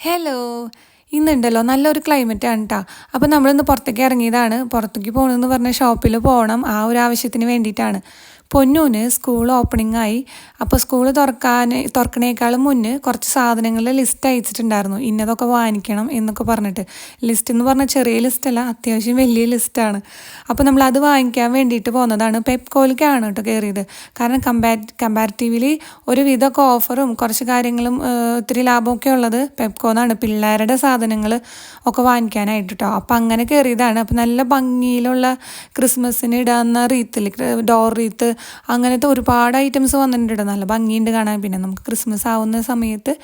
Hello ഇന്നുണ്ടല്ലോ നല്ലൊരു climate ആണ് കേട്ടോ അപ്പോൾ നമ്മളിന്ന് പുറത്തേക്ക് ഇറങ്ങിയതാണ്. പുറത്തേക്ക് പോകണമെന്ന് പറഞ്ഞ ഷോപ്പിൽ പോകണം ആ ഒരു ആവശ്യത്തിന് വേണ്ടിയിട്ടാണ്. പൊന്നൂന് സ്കൂൾ ഓപ്പണിംഗ് ആയി. അപ്പോൾ സ്കൂൾ തുറക്കാൻ തുറക്കണേക്കാളും മുന്നേ കുറച്ച് സാധനങ്ങളുടെ ലിസ്റ്റ് അയച്ചിട്ടുണ്ടായിരുന്നു. ഇന്നതൊക്കെ വാങ്ങിക്കണം എന്നൊക്കെ പറഞ്ഞിട്ട്. ലിസ്റ്റ് എന്ന് പറഞ്ഞാൽ ചെറിയ ലിസ്റ്റല്ല അത്യാവശ്യം വലിയ ലിസ്റ്റാണ് അപ്പോൾ നമ്മൾ അത് വാങ്ങിക്കാൻ വേണ്ടിയിട്ട് പോകുന്നതാണ് പെപ്കോയിലേക്കാണ് കേട്ടോ കയറിയത് കാരണം കമ്പാ കമ്പാരിറ്റീവ്ലി ഒരുവിധമൊക്കെ ഓഫറും കുറച്ച് കാര്യങ്ങളും ഒത്തിരി ലാഭമൊക്കെ ഉള്ളത് പെപ്കോന്നാണ് പിള്ളേരുടെ സാധനങ്ങൾ ഒക്കെ വാങ്ങിക്കാനായിട്ട് കേട്ടോ അപ്പോൾ അങ്ങനെ കയറിയതാണ് അപ്പോൾ നല്ല ഭംഗിയിലുള്ള ക്രിസ്മസിന് ഇടാവുന്ന റീത്തിൽ ഡോർ റീത്ത് അങ്ങനത്തെ ഒരുപാട് ഐറ്റംസ് വന്നിട്ടുണ്ട്. നല്ല ഭംഗിയുണ്ട് കാണാൻ. പിന്നെ നമുക്ക് ക്രിസ്മസ് ആവുന്ന സമയത്ത്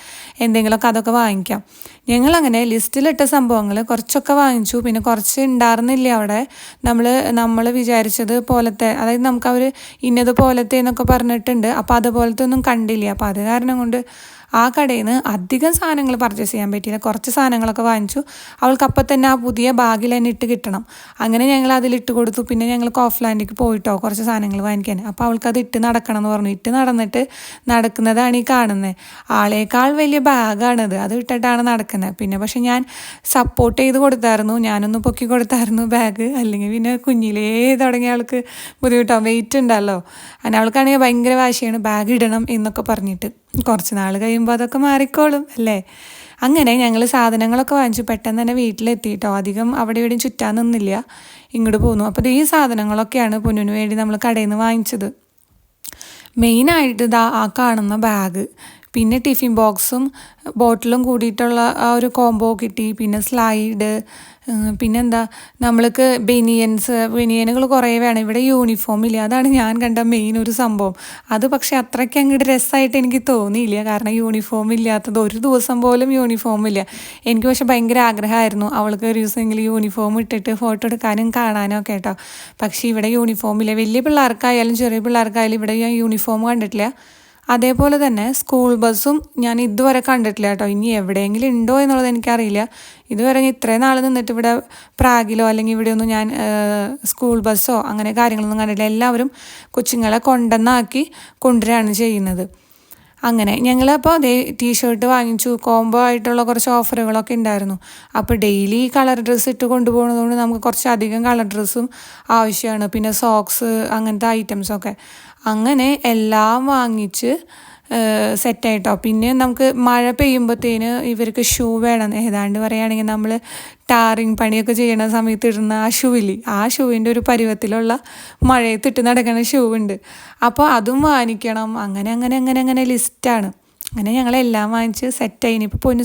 എന്തെങ്കിലുമൊക്കെ അതൊക്കെ വാങ്ങിക്കാം. ഞങ്ങളങ്ങനെ ലിസ്റ്റിലിട്ട സംഭവങ്ങൾ കുറച്ചൊക്കെ വാങ്ങിച്ചു. പിന്നെ കുറച്ച് ഉണ്ടായിരുന്നില്ല അവിടെ. നമ്മൾ നമ്മൾ വിചാരിച്ചത് പോലത്തെ അതായത് നമുക്ക് അവർ ഇന്നത് പോലത്തെ എന്നൊക്കെ പറഞ്ഞിട്ടുണ്ട്. അപ്പോൾ അതുപോലത്തെ ഒന്നും കണ്ടില്ല. അപ്പോൾ അത് കാരണം കൊണ്ട് ആ കടയിൽ നിന്ന് അധികം സാധനങ്ങൾ പർച്ചേസ് ചെയ്യാൻ പറ്റിയില്ല. കുറച്ച് സാധനങ്ങളൊക്കെ വാങ്ങിച്ചു. അവൾക്ക് അപ്പം തന്നെ ആ പുതിയ ബാഗിൽ തന്നെ ഇട്ട് കിട്ടണം. അങ്ങനെ ഞങ്ങൾ അതിലിട്ട് കൊടുത്തു. പിന്നെ ഞങ്ങൾ കോഫ്ലാൻഡിലേക്ക് പോയിട്ടോ കുറച്ച് സാധനങ്ങൾ വാങ്ങിക്കാൻ. അപ്പോൾ അവൾക്ക് അത് ഇട്ട് നടക്കണം എന്ന് പറഞ്ഞു. ഇട്ട് നടന്നിട്ട് നടക്കുന്നതാണ് ഈ കാണുന്നത് ആളേക്കാൾ വലിയ ബാഗാണത് അത് ഇട്ടിട്ടാണ് നടക്കുന്നത് പിന്നെ പക്ഷെ ഞാൻ സപ്പോർട്ട് ചെയ്ത് കൊടുത്തായിരുന്നു. ഞാനൊന്ന് പൊക്കി കൊടുത്തായിരുന്നു ബാഗ് അല്ലെങ്കിൽ പിന്നെ കുഞ്ഞിലേ തുടങ്ങിയ ആൾക്ക് ബുദ്ധിമുട്ടാവും. വെയിറ്റ് ഉണ്ടല്ലോ. അങ്ങനെ അവൾക്കാണെങ്കിൽ ഭയങ്കര വാശിയാണ്. ബാഗ് ഇടണം എന്നൊക്കെ പറഞ്ഞിട്ട്. കുറച്ച് നാൾ കഴിയുമ്പോൾ അതൊക്കെ മാറിക്കോളും അല്ലേ? അങ്ങനെ ഞങ്ങൾ സാധനങ്ങളൊക്കെ വാങ്ങിച്ചു. പെട്ടെന്ന് തന്നെ വീട്ടിലെത്തിയിട്ടോ അധികം അവിടെ ഇവിടെയും ചുറ്റാൻ നിന്നില്ല. ഇങ്ങോട്ട് പോന്നു. അപ്പോൾ ഈ സാധനങ്ങളൊക്കെയാണ് പൊന്നിന് വേണ്ടി നമ്മൾ കടയിൽ നിന്ന് വാങ്ങിച്ചത് മെയിനായിട്ട് ഇതാ ആ കാണുന്ന ബാഗ് പിന്നെ ടിഫിൻ ബോക്സും ബോട്ടിലും കൂടിയിട്ടുള്ള ആ ഒരു കോംബോ കിട്ടി. പിന്നെ സ്ലൈഡ് പിന്നെന്താ നമ്മൾക്ക് ബനിയൻസ് ബനിയനുകൾ കുറേ വേണം. ഇവിടെ യൂണിഫോം ഇല്ല. അതാണ് ഞാൻ കണ്ട മെയിൻ ഒരു സംഭവം. അത് പക്ഷേ അത്രയ്ക്ക് അങ്ങോട്ട് രസമായിട്ട് എനിക്ക് തോന്നിയില്ല. കാരണം യൂണിഫോം ഇല്ലാത്തത് ഒരു ദിവസം പോലും യൂണിഫോം ഇല്ല. എനിക്ക് പക്ഷെ ഭയങ്കര ആഗ്രഹമായിരുന്നു. അവൾക്ക് ഒരു ദിവസമെങ്കിലും യൂണിഫോം ഇട്ടിട്ട് ഫോട്ടോ എടുക്കാനും കാണാനും ഒക്കെ കേട്ടോ. പക്ഷേ ഇവിടെ യൂണിഫോം ഇല്ല. വലിയ പിള്ളേർക്കായാലും ചെറിയ പിള്ളേർക്കായാലും ഇവിടെ ഞാൻ യൂണിഫോം കണ്ടിട്ടില്ല. അതേപോലെ തന്നെ സ്കൂൾ ബസ്സും ഞാൻ ഇതുവരെ കണ്ടിട്ടില്ല കേട്ടോ. ഇനി എവിടെയെങ്കിലും ഉണ്ടോ എന്നുള്ളത് എനിക്കറിയില്ല. ഇതുവരെ ഇത്രയും നാൾ നിന്നിട്ട് ഇവിടെ പ്രാഗിലോ അല്ലെങ്കിൽ ഇവിടെയൊന്നും ഞാൻ സ്കൂൾ ബസ്സോ അങ്ങനെ കാര്യങ്ങളൊന്നും കണ്ടിട്ടില്ല. എല്ലാവരും കൊച്ചുങ്ങളെ കൊണ്ടെന്നാക്കി കൊണ്ടുവരികയാണ് ചെയ്യുന്നത്. അങ്ങനെ ഞങ്ങളപ്പോൾ അതേ ടീഷർട്ട് വാങ്ങിച്ചു കോംബോ ആയിട്ടുള്ള കുറച്ച് ഓഫറുകളൊക്കെ ഉണ്ടായിരുന്നു അപ്പോൾ ഡെയിലി കളർ ഡ്രസ്സ് ഇട്ട് കൊണ്ടുപോകുന്നതുകൊണ്ട് നമുക്ക് കുറച്ച് അധികം കളർ ഡ്രസ്സും ആവശ്യമാണ് പിന്നെ സോക്സ് അങ്ങനത്തെ ഐറ്റംസൊക്കെ അങ്ങനെ എല്ലാം വാങ്ങിച്ച് സെറ്റായിട്ടോ. പിന്നെ നമുക്ക് മഴ പെയ്യുമ്പോഴത്തേന് ഇവർക്ക് ഷൂ വേണം. ഏതാണ്ട് പറയുകയാണെങ്കിൽ നമ്മൾ ടാറിങ് പണിയൊക്കെ ചെയ്യണ സമയത്ത് ഇടുന്ന ആ ഷൂവില്ലേ ആ ഷൂവിന്റെ ഒരു പരുവത്തിലുള്ള മഴയത്തിട്ട് നടക്കുന്ന ഷൂ ഉണ്ട് അപ്പോൾ അതും വാങ്ങിക്കണം. അങ്ങനെ അങ്ങനെ അങ്ങനെ അങ്ങനെ ലിസ്റ്റാണ്. അങ്ങനെ ഞങ്ങളെല്ലാം വാങ്ങിച്ച് സെറ്റായി. ഇനിയിപ്പോൾ പൊന്നു